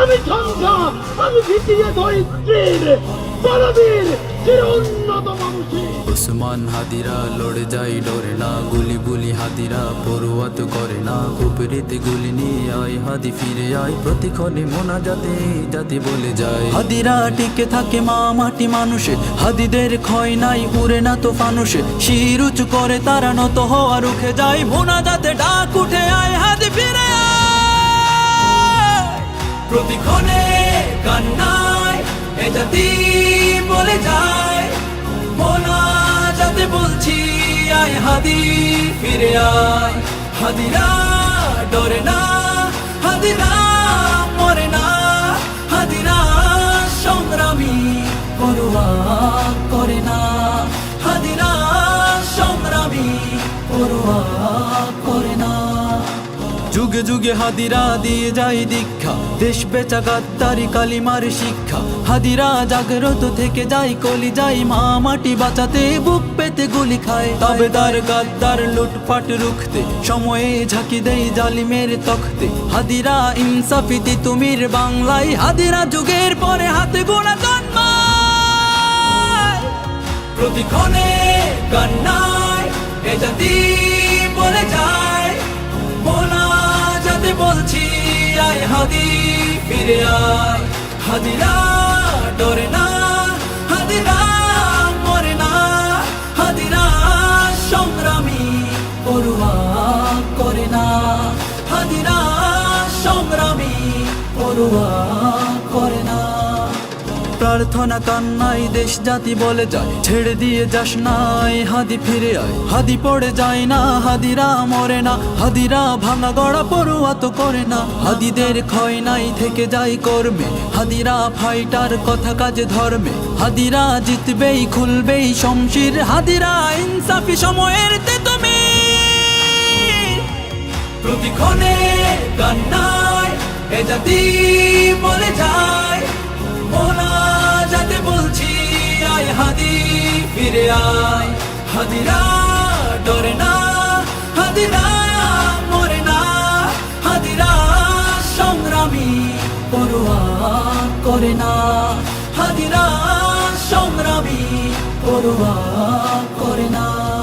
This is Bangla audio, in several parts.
আমি ঝঞ্ঝা আমি বলবীর চির মানুষের। উসমান হাদিরা লড়ে যাই ডরে না, গুলি গুলি হাদিরা পড়ুয়াত করে না। গুলি নিয়ে আয়, হাদি ফিরে আয়, প্রতিক্ষণে মোনা যাতে যাতে বলে যায়। হাদিরা টিকে থাকে মা মাটি মানুষে, হাদিদের ক্ষয় নাই, উড়ে না তো ফানুষে শির উঁচু করে তারা নত হওয়া রুখে যায় মোনা যাতে ডাক উঠে প্রতিক্ষণে কান্নায়, এ বলে যায় মোনা যাতে বলছি, আয় হাদি ফিরে আয়। হাদিরা ডরে না, হাদিরা মরে না, হাদিরা সংগ্রামী পড়ুয়া করে না। হাদিরা সংগ্রামী পড়ুয়া করে যুগে যুগে হাদিরা দিয়ে যায় দীক্ষা। দেশ বেচা গাদ্দারি কালিমার শিক্ষা। হাদিরা জাগ্রত থেকে যাই কলি যাই মা মাটি বাঁচাতে, বুক পেতে গুলি খায়। তবেদার গাদ্দার লুটপাট রুখতে, সময়ে ঝাঁকি দেই জালিমের তখতে। হাদিরা ইনসাফিতি তুমির বাংলায়, হাদিরা যুগের পরে হাতে গোনা জন্মায় প্রতিক্ষণে কান্নায় এ জাতি বলে যায়। হাদি ফিরে আয়। হাদিরা ডরে না, হাদিরা মরে না। হাদিরা সংগ্রামী পড়ুয়া করে না। হাদিরা সংগ্রামী পড়ুয়া প্রার্থনা কান্নাই দেশ জাতি বলে যায়। ছেড়ে দিয়ে যাস নাই হাদি ফিরে আয়। হাদি পড়ে যায় না, হাদিরা মরে না। হাদিরা ভাঙা গড়া পড়ুয়া তো করে না। হাদিদের ক্ষয় নাই থেকে যায় কর্মে। হাদিরা ফাইটার কথা কাজে ধর্মে। হাদিরা জিতবেই, খুলবেই শমশির। হাদিরা ইনসাফি সময়ের তুমি প্রতিক্ষণে কান্নায় এ জাতি বলে যায়। মোনা আয়। হাদিরা ডরে না, হাদিরা মরে না। হাদিরা সংগ্রামী পড়ুয়া করে না। হাদিরা সংগ্রামী পড়ুয়া করে না।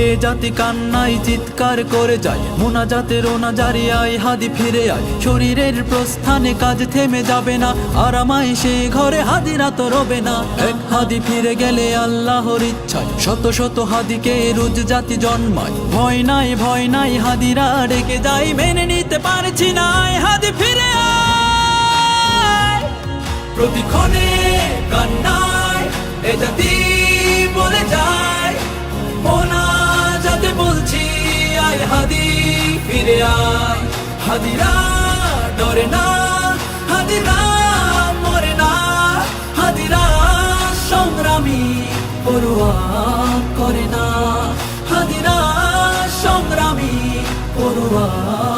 এ জাতি কান্নাই চিৎকার করে যায় মোনা জাতে রোনা জারি আয় হাদি ফিরে আয়। শরীরের প্রস্থানে কাজ থেমে যাবে না আরামাই সে ঘরে হাদিরা তো রবে না। এক হাদি ফিরে গেলে আল্লাহর ইচ্ছায়, শত শত হাদিকে রোজ জাতি জন্মায়। ভয় নাই ভয় নাই, হাদিরা ডেকে যাই মেনে নিতে পারছি না হাদি ফিরে আয়। প্রতিক্ষণে কান্নায় এ জাতি হাদিরা ডরে না হাদিরা করে না হাদিরা সংগ্রামী পড়ুয়া